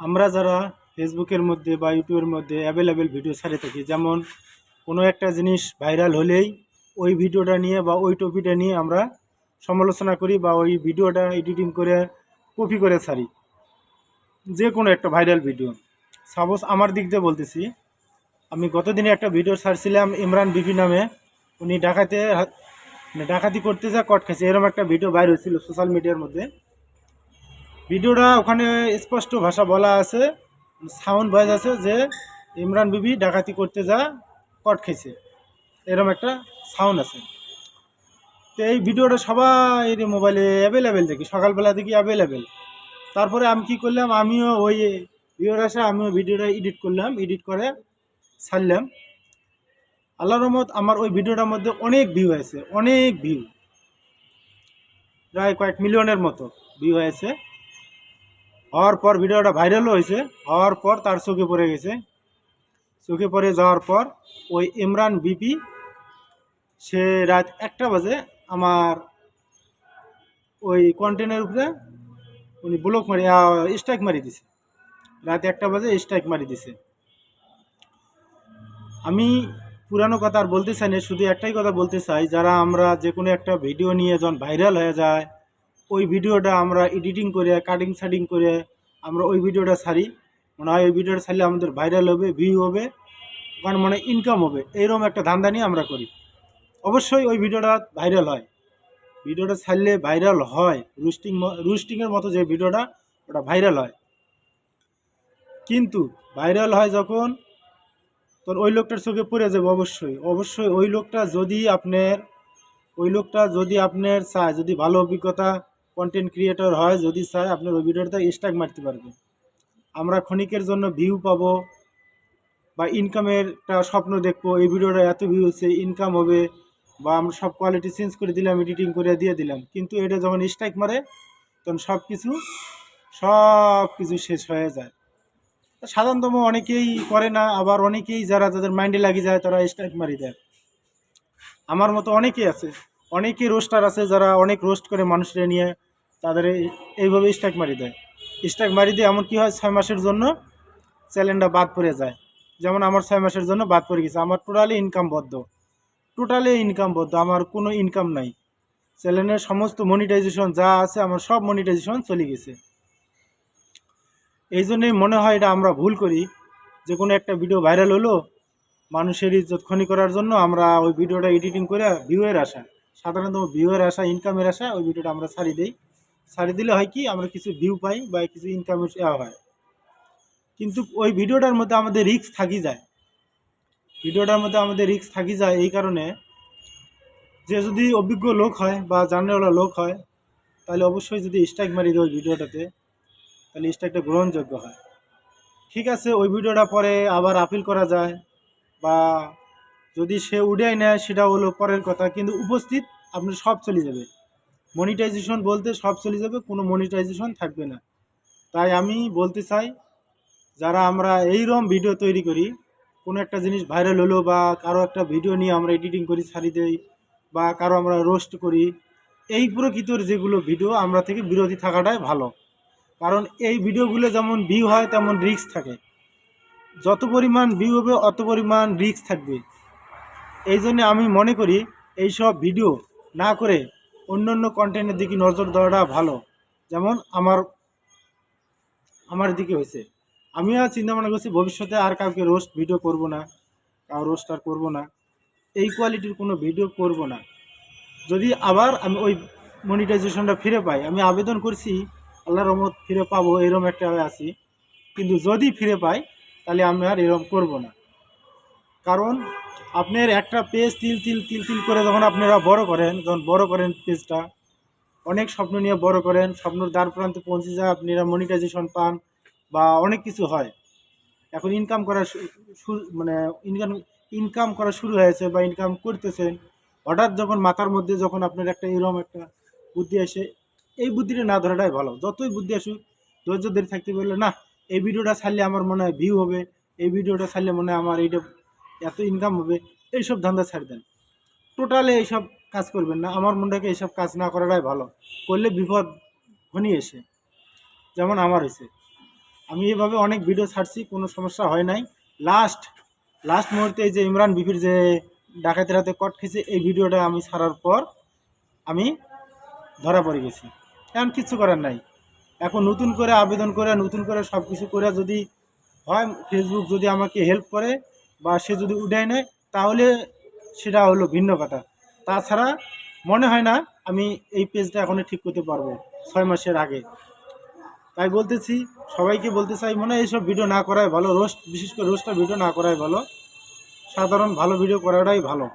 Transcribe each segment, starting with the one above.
আমরা যারা ফেসবুকের মধ্যে বা ইউটিউবের মধ্যে অ্যাভেলেবেল ভিডিও ছাড়ে থাকি, যেমন কোনো একটা জিনিস ভাইরাল হলেই ওই ভিডিওটা নিয়ে বা ওই টপিকটা নিয়ে আমরা সমালোচনা করি বা ওই ভিডিওটা এডিটিং করে কপি করে ছাড়ি। যে কোনো একটা ভাইরাল ভিডিও সাপোজ আমার দিক দিয়ে বলতেছি, আমি গতদিনে একটা ভিডিও ছাড়ছিলাম ইমরান বিপি নামে। উনি ডাকাতে মানে ডাকাতি করতে যা কট খাইছে এরকম একটা ভিডিও বাইর হয়েছিল সোশ্যাল মিডিয়ার মধ্যে। ভিডিওটা ওখানে স্পষ্ট ভাষা বলা আছে সাউন্ড ভয়েস আছে যে ইমরান বিবি ডাকাতি করতে যা, কট খাইছে এরকম একটা সাউন্ড আছে। তো এই ভিডিওটা সবাই মোবাইলে অ্যাভেলেবেল দেখি, সকালবেলা দেখি অ্যাভেলেবেল তারপরে আমি কি করলাম, আমিও ওই ভিডিওর আসে, আমিও ভিডিওটা এডিট করলাম এডিট করে ছাড়লাম। আল্লাহ রহমত, আমার ওই ভিডিওটার মধ্যে অনেক ভিউ হয়েছে অনেক ভিউ প্রায় কয়েক মিলিয়নের মতো ভিউ হয়েছে হওয়ার পর ভিডিওটা ভাইরালও হয়েছে, হওয়ার পর তার চোখে পড়ে গেছে। চোখে পড়ে যাওয়ার পর ওই ইমরান বিপি, সে রাত একটা বাজে আমার ওই কন্টেনের উপরে উনি ব্লক মারি স্ট্রাইক মারি দিছে। রাত একটা বাজে স্ট্রাইক মারি দিছে। আমি পুরানো কথা আর বলতে চাই না, শুধু একটাই কথা বলতে চাই, যারা আমরা যে কোনো একটা ভিডিও নিয়ে যখন ভাইরাল হয়ে যায় ওই ভিডিওটা আমরা এডিটিং করে কাটিং সাটিং করে আমরা ওই ভিডিওটা ছাড়ি। মনে হয় ওই ভিডিওটা ছাড়লে আমাদের ভাইরাল হবে ভিউ হবে, ওখানে মানে ইনকাম হবে। এইরকম একটা ধান্দা নিয়ে আমরা করি। অবশ্যই ওই ভিডিওটা ভাইরাল হয়। ভিডিওটা ছাড়লে ভাইরাল হয়। রুস্টিং রুস্টিংয়ের মতো যে ভিডিওটা, ওটা ভাইরাল হয়। কিন্তু ভাইরাল হয় যখন তখন ওই লোকটার চোখে পড়ে যাবে অবশ্যই। অবশ্যই ওই লোকটা যদি আপনার, ওই লোকটা যদি আপনার চায়, যদি ভালো অভিজ্ঞতা কন্টেন্ট ক্রিয়েটর হয়, যদি চায় আপনার ওই ভিডিওটা স্ট্যাক মারতে পারবে। আমরা ক্ষণিকের জন্য ভিউ পাবো বা ইনকামের একটা স্বপ্ন দেখব, এই ভিডিওটা এত ভিউ হচ্ছে ইনকাম হবে বা আমরা সব কোয়ালিটি চেঞ্জ করে দিলাম এডিটিং করে দিয়ে দিলাম। কিন্তু এটা যখন স্ট্রাইক মারে, তখন সব কিছু সব কিছু শেষ হয়ে যায়। সাধারণতম অনেকেই করে না, আবার অনেকেই যারা যাদের মাইন্ডে লাগি যায়, তারা স্ট্রাইক মারি দেয়। আমার মতো অনেকেই আছে, অনেকেই রোস্টার আছে যারা অনেক রোস্ট করে মানুষরা নিয়ে। তাদের এইভাবে স্ট্রাইক মারি দেয়। স্ট্রাইক মারি দিয়ে এমন কি হয়, ছয় মাসের জন্য চ্যানেলটা বাদ পড়ে যায়। যেমন আমার ছয় মাসের জন্য বাদ পড়ে গেছে। আমার টোটালি ইনকাম বদ্ধ। টোটালি ইনকাম বদ্ধ। আমার কোনো ইনকাম নাই। চ্যানেলের সমস্ত মনিটাইজেশন যা আছে, আমার সব মনিটাইজেশন চলে গেছে। এই জন্যই মনে হয় এটা আমরা ভুল করি। যে কোনো একটা ভিডিও ভাইরাল হলো, মানুষের ইজ্জত খনি করার জন্য আমরা ওই ভিডিওটা এডিটিং করে ভিউয়ের আশা সাধারণত ভিউয়ের আশা ইনকামের আশা ওই ভিডিওটা আমরা ছাড়ি দিই। ছাড়ি দিলে হয় কি, আমরা কিছু ভিউ পাই বা কিছু ইনকামের হয়। কিন্তু ওই ভিডিওটার মধ্যে আমাদের রিস্ক থাকি যায়। ভিডিওটার মধ্যে আমাদের রিস্ক থাকি যায় এই কারণে যে যদি অভিজ্ঞ লোক হয় বা জানেওয়ালা লোক হয়, তাহলে অবশ্যই যদি স্ট্রাইক মারি দেয় ওই ভিডিওটাতে, তাহলে স্ট্রাইকটা গ্রহণযোগ্য হয়। ঠিক আছে, ওই ভিডিওটা পরে আবার আপিল করা যায় বা যদি সে উড়াই নেয়, সেটা হলো পরের কথা। কিন্তু উপস্থিত আপনার সব চলে যাবে। মনিটাইজেশন বলতে সব চলে যাবে, কোনো মনিটাইজেশন থাকবে না। তাই আমি বলতে চাই, যারা আমরা এইরকম ভিডিও তৈরি করি, কোনো একটা জিনিস ভাইরাল হলো বা কারও একটা ভিডিও নিয়ে আমরা এডিটিং করি ছাড়ি দেই বা কারও আমরা রোস্ট করি, এই প্রকৃতর যেগুলো ভিডিও আমরা থেকে বিরতি থাকাটাই ভালো। কারণ এই ভিডিওগুলো যেমন ভিউ হয়, তেমন রিস্ক থাকে। যত পরিমাণ ভিউ হবে, অত পরিমাণ রিস্ক থাকবে। এই জন্য আমি মনে করি, এইসব ভিডিও না করে অন্য অন্য কন্টেন্টের দিকে নজর দেওয়াটা ভালো। যেমন আমার আমার দিকে হয়েছে। আমিও চিন্তা ভাবনা করছি, ভবিষ্যতে আর কাউকে রোস্ট ভিডিও করব না, কাউ রোস্ট আর করব না। এই কোয়ালিটির কোনো ভিডিও করব না। যদি আবার আমি ওই মনিটাইজেশনটা ফিরে পাই, আমি আবেদন করছি আল্লাহ রহমত ফিরে পাবো, এরম একটা আছি। কিন্তু যদি ফিরে পাই, তাহলে আমি আর এরম করব না। কারণ আপনার একটা পেজ তিল তিল তিল তিল করে যখন আপনারা বড় করেন, যখন বড় করেন পেজটা অনেক স্বপ্ন নিয়ে বড় করেন, স্বপ্নর দ্বার প্রান্তে পৌঁছে যায় আপনারা মনিটাইজেশন পান বা অনেক কিছু হয়। এখন ইনকাম করা মানে ইনকাম ইনকাম করা শুরু হয়েছে বা ইনকাম করতেছেন, হঠাৎ যখন মাথার মধ্যে যখন আপনার একটা এরকম একটা বুদ্ধি আসে, এই বুদ্ধিটা না ধরাটাই ভালো। যতই বুদ্ধি আসুক, ধৈর্য ধরে থাকতে বললে না, এই ভিডিওটা ছাড়লে আমার মনে হয় ভিউ হবে, এই ভিডিওটা ছাড়লে মনে হয় আমার এইটা এত ইনকাম হবে, এইসব ধান্দা ছাড় দেন। টোটালে এইসব কাজ করবেন না। আমার মনটাকে এইসব কাজ না করাটাই ভালো। করলে বিপদ ঘনিয়ে এসে। যেমন আমার হয়েছে। আমি এভাবে অনেক ভিডিও ছাড়ছি, কোনো সমস্যা হয় নাই। লাস্ট লাস্ট মুহূর্তে এই যে ইমরান বিপির যে ডাকাতের হাতে কট খেয়েছে, এই ভিডিওটা আমি ছাড়ার পর আমি ধরা পড়ে গেছি। এখন কিচ্ছু করার নাই। এখন নতুন করে আবেদন করে, নতুন করে সব কিছু করে যদি হয় ফেসবুক যদি আমাকে হেল্প করে বা সে যদি উঠায় নেয়, তাহলে সেটা হলো ভিন্ন কথা। তাছাড়া মনে হয় না আমি এই পেজটা এখনই ঠিক করতে পারব ছয় মাসের আগে। তাই বলতেছি, সবাইকে বলতে চাই, মনে হয় এইসব ভিডিও না করাই ভালো রোস্ট বিশেষ করে রোস্টার ভিডিও না করাই ভালো। সাধারণ ভালো ভিডিও করাটাই ভালো।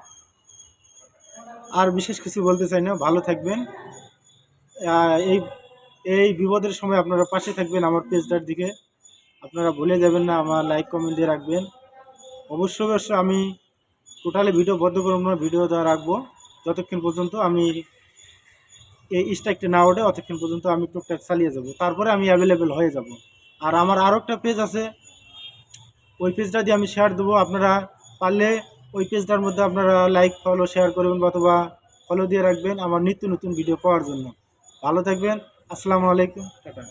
আর বিশেষ কিছু বলতে চাই না, ভালো থাকবেন। এই এই বিপদের সময় আপনারা পাশে থাকবেন আমার পেজটার দিকে। আপনারা ভুলে যাবেন না, আমার লাইক কমেন্ট দিয়ে রাখবেন। অবশ্যই অবশ্যই আমি টোটালি ভিডিও বদ্ধ করব না ভিডিও দেওয়া রাখব। যতক্ষণ পর্যন্ত আমি এই স্ট্রাইকটা না ওঠে, অতক্ষণ পর্যন্ত আমি টুকটাক চালিয়ে যাব। তারপরে আমি অ্যাভেলেবেল হয়ে যাব। আর আমার আরও একটা পেজ আছে, ওই পেজটা দিয়ে আমি শেয়ার দেবো। আপনারা পারলে ওই পেজটার মধ্যে আপনারা লাইক ফলো শেয়ার করবেন অথবা ফলো দিয়ে রাখবেন আমার নিত্য নতুন ভিডিও পাওয়ার জন্য। ভালো থাকবেন। আসসালামু আলাইকুম। টাটা।